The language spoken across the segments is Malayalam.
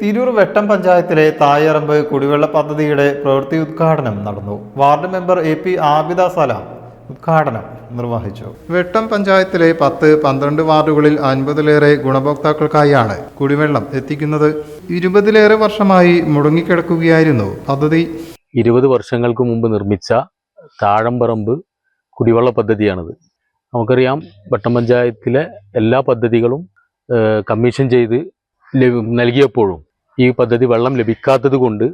തിരൂർ വെട്ടം പഞ്ചായത്തിലെ തായറമ്പ് കുടിവെള്ള പദ്ധതിയുടെ പ്രവൃത്തി ഉദ്ഘാടനം നടന്നു. Ward member A P Abida Salam ഉദ്ഘാടനം നിർവഹിച്ചു. വെട്ടം പഞ്ചായത്തിലെ പത്ത് പന്ത്രണ്ട് വാർഡുകളിൽ അൻപതിലേറെ ഗുണഭോക്താക്കൾക്കായാണ് കുടിവെള്ളം എത്തിക്കുന്നത്. ഇരുപതിലേറെ വർഷമായി മുടങ്ങിക്കിടക്കുകയായിരുന്നു പദ്ധതി. ഇരുപത് വർഷങ്ങൾക്ക് മുമ്പ് നിർമ്മിച്ച താഴമ്പറമ്പ് കുടിവെള്ള പദ്ധതിയാണിത്. നമുക്കറിയാം വെട്ടം പഞ്ചായത്തിലെ എല്ലാ പദ്ധതികളും കമ്മീഷൻ ചെയ്ത് നൽകിയപ്പോഴും ഈ പദ്ധതി വെള്ളം ലഭിക്കാത്തത് കൊണ്ട്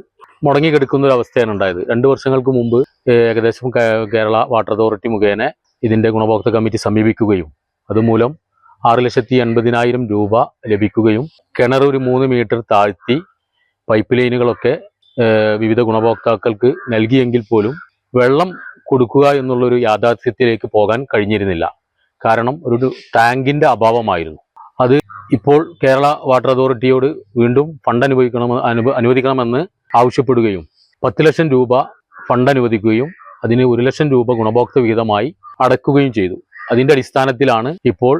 മുടങ്ങിക്കിടക്കുന്ന ഒരു അവസ്ഥയാണ് ഉണ്ടായത്. രണ്ട് വർഷങ്ങൾക്ക് മുമ്പ് ഏകദേശം കേരള വാട്ടർ അതോറിറ്റി മുഖേന ഇതിന്റെ ഗുണഭോക്തൃ കമ്മിറ്റി സമീപിക്കുകയും അതുമൂലം ആറ് ലക്ഷത്തി എൺപതിനായിരം രൂപ ലഭിക്കുകയും കിണർ ഒരു മൂന്ന് മീറ്റർ താഴ്ത്തി പൈപ്പ് ലൈനുകളൊക്കെ വിവിധ ഗുണഭോക്താക്കൾക്ക് നൽകിയെങ്കിൽ പോലും വെള്ളം കൊടുക്കുക എന്നുള്ളൊരു യാഥാർത്ഥ്യത്തിലേക്ക് പോകാൻ കഴിഞ്ഞിരുന്നില്ല. കാരണം ഒരു ടാങ്കിന്റെ അഭാവമായിരുന്നു. അത് ഇപ്പോൾ കേരള വാട്ടർ അതോറിറ്റിയോട് വീണ്ടും ഫണ്ട് അനുഭവിക്കണമെന്ന് അനു അനുവദിക്കണമെന്ന് ആവശ്യപ്പെടുകയും പത്ത് ലക്ഷം രൂപ ഫണ്ട് അനുവദിക്കുകയും അതിന് ഒരു ലക്ഷം രൂപ ഗുണഭോക്തൃ വിഹിതമായി അടക്കുകയും ചെയ്തു. അതിന്റെ അടിസ്ഥാനത്തിലാണ് ഇപ്പോൾ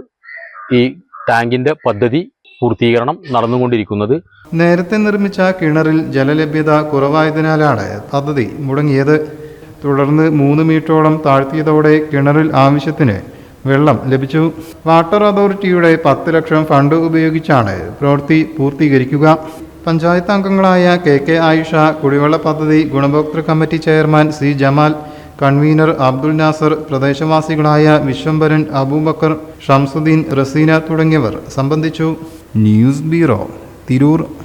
ഈ ടാങ്കിന്റെ പദ്ധതി പൂർത്തീകരണം നടന്നുകൊണ്ടിരിക്കുന്നത്. നേരത്തെ നിർമ്മിച്ച കിണറിൽ ജലലഭ്യത കുറവായതിനാലാണ് പദ്ധതി മുടങ്ങിയത്. തുടർന്ന് മൂന്ന് മീറ്ററോളം താഴ്ത്തിയതോടെ കിണറിൽ ആവശ്യത്തിന് വെള്ളം ലഭിച്ചു. വാട്ടർ അതോറിറ്റിയുടെ പത്ത് ലക്ഷം ഫണ്ട് ഉപയോഗിച്ചാണ് പ്രവൃത്തി പൂർത്തീകരിക്കുക. പഞ്ചായത്ത് അംഗങ്ങളായ കെ കെ ആയിഷ കുടിവെള്ള പദ്ധതി ഗുണഭോക്തൃ committee chairman C Jamal convener Abdul Nasar പ്രദേശവാസികളായ Vishwambharan Abubakar Shamsuddin Razeena തുടങ്ങിയവർ സംബന്ധിച്ചു. News bureau Tirur.